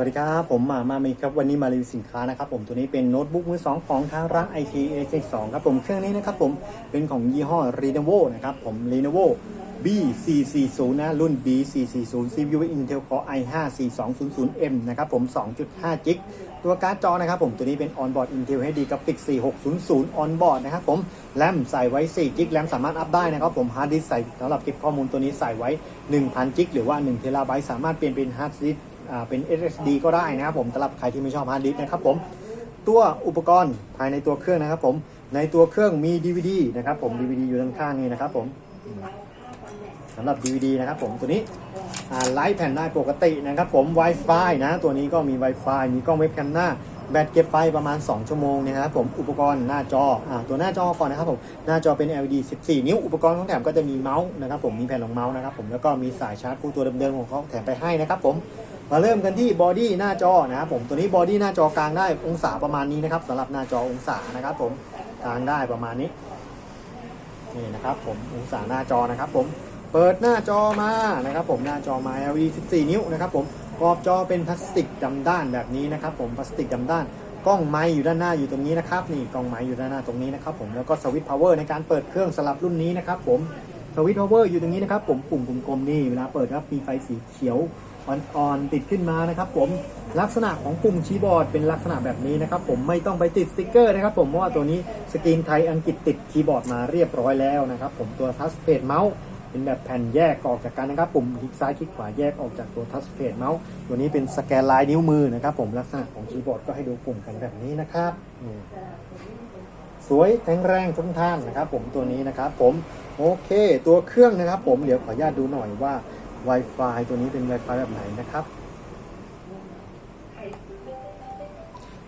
วัสดีครับ ผมมามามีครับ วันนี้มารีวิวสินค้านะครับผมตัวนี้เป็นโน้ตบุ๊กมือสองของทางร้าน IT A 2ครับผมเครื่องนี้นะครับผมเป็นของยี่ห้อ Lenovo นะครับผม Lenovo B440 นะรุ่น B440 CPU Intel Core i5 4200M นะครับผม 2.5 g b ตัวการ์ดจอนะครับผมตัวนี้เป็น onboard Intel HD Graphics 4600 onboard นะครับผมแรมใส่ไว้4 g b แรมสามารถอัพได้นะครับผมฮาร์ดดิสใส่สำหรับเก็บข้อมูลตัวนี้ใส่ไว้ 1,000 g b หรือว่า1 t b สามารถเปลี่ยนเป็นฮาร์ดดิส เป็น SSD ก็ได้นะครับผมสำหรับใครที่ไม่ชอบฮาร์ดดิสก์นะครับผมตัวอุปกรณ์ภายในตัวเครื่องนะครับผมในตัวเครื่องมี DVD นะครับผม DVD อยู่ด้านข้างนี่นะครับผมสำหรับ DVD นะครับผมตัวนี้ไลท์แผ่นได้ปกตินะครับผม Wi-Fi นะ ตัวนี้ก็มี Wi-Fi มีกล้องเว็บแคมหน้า แบตเก็บไฟประมาณ 2 ชั่วโมงนะครับผมอุปกรณ์หน้าจออ่าตัวหน้าจอก่อนนะครับผมหน้าจอเป็น LED 14 นิ้ว อุปกรณ์ของแถมก็จะมีเมาส์นะครับผมมีแผ่นรองเมาส์นะครับผมแล้วก็มีสายชาร์จคู่ตัวเดิมๆของเขาแถมไปให้นะครับผม มาเริ่มกันที่บอดี้หน้าจอนะครับผมตัวนี้บอดี้หน้าจอกลางได้องศาประมาณนี้นะครับสำหรับหน้าจอองศานะครับ ผมกลางได้ประมาณนี้นี่นะครับผมองศาหน้าจอนะครับ ผมเปิดหน้าจอมานะครับ ผมหน้าจอมา LED 14 นิ้วนะครับ ผมขอบจอเป็นพลาสติกดำด้านแบบนี้นะครับ ผมพลาสติกดำด้านกล้องไม้อยู่ด้านหน้าอยู่ตรงนี้นะครับนี่กล้องไม้อยู่ด้านหน้าตรงนี้นะครับ ผมแล้วก็สวิตช์พาวเวอร์ในการเปิดเครื่องสลับรุ่นนี้นะครับ ผมสวิตช์พาวเวอร์อยู่ตรงนี้นะครับ ผมปุ่มกลมๆนี่เวลาเปิดครับมีไฟสีเขียว อ่อนๆติดขึ้นมานะครับ ผมลักษณะของปุ่มคีย์บอร์ดเป็นลักษณะแบบนี้นะครับ ผมไม่ต้องไปติดสติกเกอร์นะครับ ผมเพราะว่าตัวนี้สกรีนไทยอังกฤษติดคีย์บอร์ดมาเรียบร้อยแล้วนะครับ ผมตัวทัชเพดเมาส์เป็นแบบแผ่นแยกออกจากกันนะครับ ปุ่มคลิกซ้ายคลิกขวาแยกออกจากตัวทัชเพดเมาส์ตัวนี้เป็นสแกนลายนิ้วมือนะครับ ผมลักษณะของคีย์บอร์ดก็ให้ดูปุ่มกันแบบนี้นะครับสวยแข็งแรงทุกท่านนะครับ ผมตัวนี้นะครับ ผมโอเค ตัวเครื่องนะครับ ผมเดี๋ยวขออนุญาตดูหน่อยว่า Wi-Fi ตัวนี้เป็น Wi-Fi แบบไหนนะครับ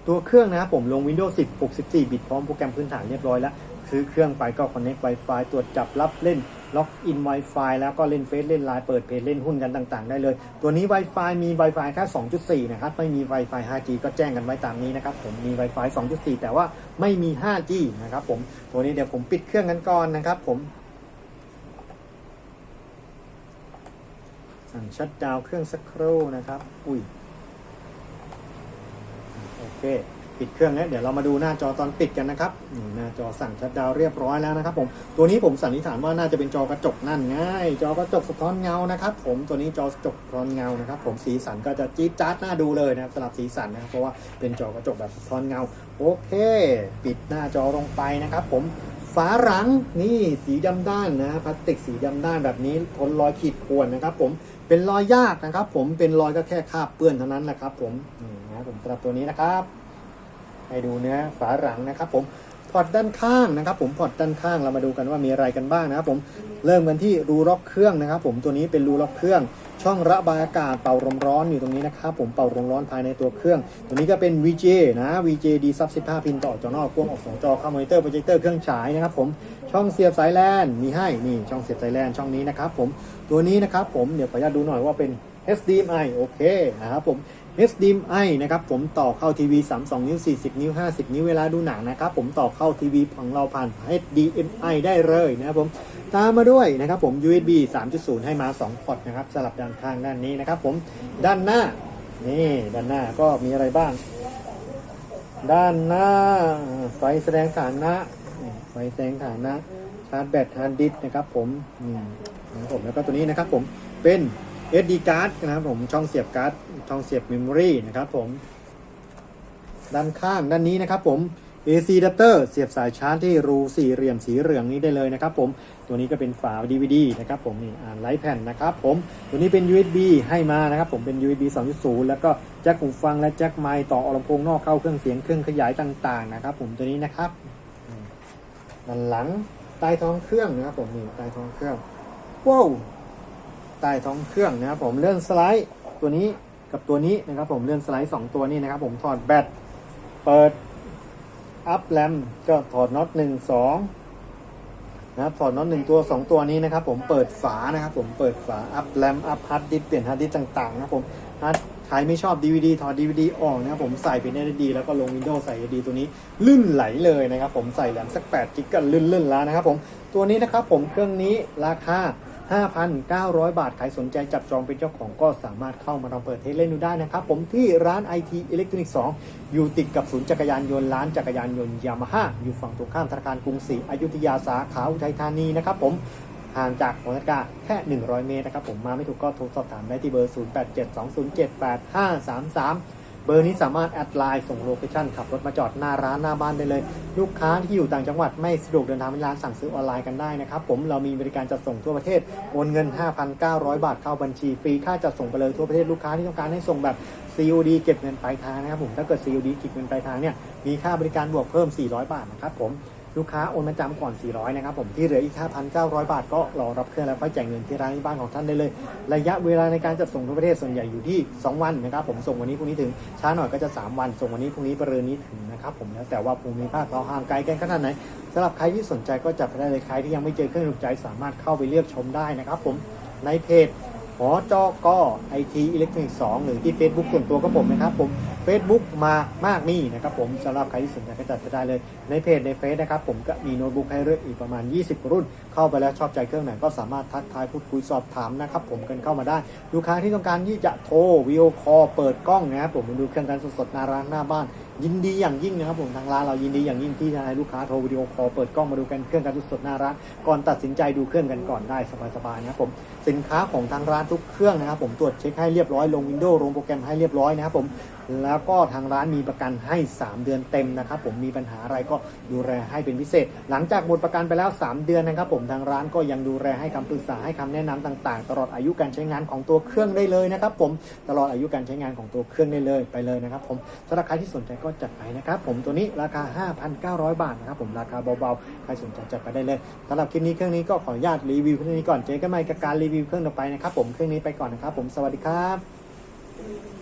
ตัวเครื่องนะครับผมลง Windows 10 64 บิตพร้อมโปรแกรมพื้นฐานเรียบร้อยแล้ว ซื้อเครื่องไปก็ Connect Wi-Fi ตรวจจับรับเล่นล็อกอิน Wi-Fi แล้วก็เล่นเฟซเล่นไลน์เปิดเพจเล่นหุ้นกันต่าง ๆ ได้เลย ตัวนี้ Wi-Fi มี Wi-Fi แค่ 2.4 นะครับ ไม่มี Wi-Fi 5G ก็แจ้งกันไว้ตามนี้นะครับ ผมมี Wi-Fi 2.4 แต่ว่าไม่มี 5G นะครับผม ตัวนี้เดี๋ยวผมปิดเครื่องกันก่อนนะครับผม สั่ง ชัดดาวเครื่องสักครู่นะครับ อุ้ย โอเค ปิดเครื่องแล้วเดี๋ยวเรามาดูหน้าจอตอนปิดกันนะครับนี่หน้าจอสั่งชัดดาวเรียบร้อยแล้วนะครับ ผม ตัวนี้ผมสันนิษฐานว่าน่าจะเป็นจอกระจกนั่นง่าย จอกระจกสะท้อนเงานะครับ ผม ตัวนี้จอกระจกสะท้อนเงานะครับ ผม สีสันก็จะจี๊ดจ๊าดน่าดูเลยนะครับสำหรับสีสันนะครับ เพราะว่าเป็นจอกระจกแบบสะท้อนเงา โอเค ปิดหน้าจอลงไปนะครับ ผม ฝาหลังนี่สีดำด้านนะพลาสติกสีดำด้านแบบนี้ทนรอยขีดข่วนนะครับ ผมเป็นรอยยากนะครับ ผมเป็นรอยก็แค่คาบเปื้อนเท่านั้นแหละครับ ผมนี่นะผมสำหรับตัวนี้นะครับให้ดูเนื้อฝาหลังนะครับผมพอร์ตด้านข้างนะครับ ผมพอร์ตด้านข้างเรามาดูกันว่ามีอะไรกันบ้างนะครับ ผมเริ่มกันที่รูล็อกเครื่องนะครับ ผมตัวนี้เป็นรูล็อกเครื่อง ช่องระบายอากาศเป่าลมร้อนอยู่ตรงนี้นะครับผมเป่าลมร้อนภายในตัวเครื่อง ตัวนี้ก็เป็น VJ นะ VJ D sub 15 พินต่อจอนอกพ่วงออกสองจอเข้ามอนิเตอร์โปรเจคเตอร์เครื่องฉายนะครับผมช่องเสียบสายแลนมีให้นี่ช่องเสียบสายแลนช่องนี้นะครับผมตัวนี้นะครับผมเดี๋ยวขออนุญาตดูหน่อยว่าเป็น HDMI โอเคนะครับผม HDMI นะครับผมต่อเข้าทีวี 32 นิ้ว 40 นิ้ว 50 นิ้วเวลาดูหนังนะครับผมต่อเข้าทีวีของเราผ่าน HDMI ได้เลยนะครับผมตามมาด้วยนะครับผม USB 3.0 ให้มา 2 พอร์ตนะครับสลับด้านข้างด้านนี้นะครับผมด้านหน้านี่ด้านหน้าก็มีอะไรบ้าง ด้านหน้าไฟแสดงฐานะไฟแสดงฐานะชาร์จแบตฮาร์ดดิสนะครับผมอืมนะครับผมแล้วก็ตัวนี้นะครับผมเป็น SD card นะครับผมช่องเสียบการ์ดช่องเสียบเมมโมรีนะครับผม ด้านข้างด้านนี้นะครับผม AC adapter เสียบสายชาร์จที่รูสี่เหลี่ยมสีเหลืองนี้ได้เลยนะครับผม ตัวนี้ก็เป็นฝา DVD นะครับผมนี่อ่านไลท์แผ่นนะครับผม ตัวนี้เป็น USB ให้มานะครับผมเป็น USB 2.0 แล้วก็แจ็คหูฟังและแจ็คไมค์ต่ออลำโพงนอกเข้าเครื่องเสียงเครื่องขยายต่าง ๆ นะครับผมตัวนี้นะครับด้านหลังใต้ท้องเครื่องนะครับผมนี่ใต้ท้องเครื่องว้าว ใต้ท้องเครื่องนะครับผมเลื่อนสไลด์ตัวนี้กับตัวนี้นะครับผมเลื่อนสไลด์ 2 ตัวนี้นะครับผมถอดแบตเปิดอัพแรมก็ถอดน็อตหนึ่งสองนะครับถอดน็อตหนึ่งตัว2ตัวนี้นะครับผมเปิดฝานะครับผมเปิดฝาอัพแรมอัพฮาร์ดดิสเปลี่ยนฮาร์ดดิสต่างๆนะครับผมฮาร์ดใครไม่ชอบ DVD ถอด DVD ออกนะครับผมใส่เป็น SD แล้วก็ลง Windows ใส่ SD ตัวนี้ลื่นไหลเลยนะครับผมใส่แรมสัก8กิกก็ลื่นๆแล้วนะครับผมตัวนี้นะครับผมเครื่องนี้ราคา 5,900 บาท ใครสนใจจับจองเป็นเจ้าของก็สามารถเข้ามาลองเปิดเทสเล่นดูได้นะครับ ผมที่ร้าน IT Electronics 2อยู่ติดกับศูนย์จักรยานยนต์ร้านจักรยานยนต์ยามาฮ่าอยู่ฝั่งตรงข้ามธนาคารกรุงศรีอยุธยาสาขาอุทัยธานีนะครับผมห่างจากหัวนาฬิกาแค่ 100 เมตรนะครับผมมาไม่ถูกก็โทรสอบถามได้ที่เบอร์ 0872078533 เบอร์นี้สามารถแอดไลน์ส่งโลเคชั่นขับรถมาจอดหน้าร้านหน้าบ้านได้เลย ลูกค้าที่อยู่ต่างจังหวัดไม่สะดวกเดินทางไปร้านสั่งซื้อออนไลน์กันได้นะครับผมเรามีบริการจัดส่งทั่วประเทศโอนเงิน 5,900 บาทเข้าบัญชีฟรีค่าจัดส่งไปเลยทั่วประเทศลูกค้าที่ต้องการให้ส่งแบบ COD เก็บเงินปลายทางนะครับผมถ้าเกิด COD เก็บเงินปลายทางเนี่ยมีค่าบริการบวกเพิ่ม 400 บาทนะครับผม ลูกค้าโอนมาจำก่อน 400 นะครับผมที่เหลืออีก 5,900 บาทก็รอรับเครื่องแล้วค่อยจ่ายเงินที่ร้านที่บ้านของท่านได้เลย ระยะเวลาในการจัดส่งทั่วประเทศส่วนใหญ่อยู่ที่ 2 วันนะครับผมส่งวันนี้พรุ่งนี้ถึงช้าหน่อยก็จะ 3 วัน ส่งวันนี้พรุ่งนี้ประเรือนนี้ถึงนะครับผมแล้วแต่ว่าภูมิภาคเราห่างไกลกันขนาดไหนสำหรับใครที่สนใจก็จับได้เลยใครที่ยังไม่เจอเครื่องถูกใจสามารถเข้าไปเลือกชมได้นะครับผมในเพจ หอจอกไอทีอิเล็กทรอนิกส์สองหรือที่ Facebook ส่วนตัวก็ผมนะครับผม Facebook มามากนี่นะครับผมสำหรับใครที่สนใจก็จัดไปได้เลย ในเพจในเฟซนะครับผมก็มีโน้ตบุ๊กให้เลือกอีกประมาณ 20 รุ่น เข้าไปแล้วชอบใจเครื่องไหนก็สามารถทักทายพูดคุยสอบถามนะครับผมกันเข้ามาได้ ลูกค้าที่ต้องการที่จะโทรวิดีโอคอลเปิดกล้องนะครับผมมาดูเครื่องกันสดๆหน้าร้านหน้าบ้าน ยินดีอย่างยิ่งนะครับผมทางร้านเรายินดีอย่างยิ่งที่จะให้ลูกค้าโทรวิดีโอคอลเปิดกล้องมาดูกันเครื่องกันสดๆหน้าร้านก่อนตัดสินใจดูเครื่องกันก่อนได้สบายๆนะครับผมสินค้าของทางร้านทุกเครื่องนะครับผมตรวจเช็คให้เรียบร้อยลงวินโดว์ลงโปรแกรมให้เรียบร้อยนะครับผม แล้วก็ทางร้านมีประกันให้ 3 เดือนเต็มนะครับ ผมมีปัญหาอะไรก็ดูแลให้เป็นพิเศษ หลังจากหมดประกันไปแล้ว 3 เดือนนะครับผมทางร้านก็ยังดูแลให้คำปรึกษาให้คำแนะนำต่างๆ ตลอดอายุการใช้งานของตัวเครื่องได้เลยนะครับ ผมตลอดอายุการใช้งานของตัวเครื่องได้เลยไปเลยนะครับ ผมสำหรับใครที่สนใจก็จัดไปนะครับผมตัวนี้ราคา 5,900 บาทนะครับผมราคาเบาๆใครสนใจจัดไปได้เลยสำหรับคลิปนี้เครื่องนี้ก็ขออนุญาตรีวิวเครื่องนี้ก่อนเจอกันใหม่กับการรีวิวเครื่องต่อไปนะครับผมเครื่องนี้ไปก่อนนะครับ ผมสวัสดีครับ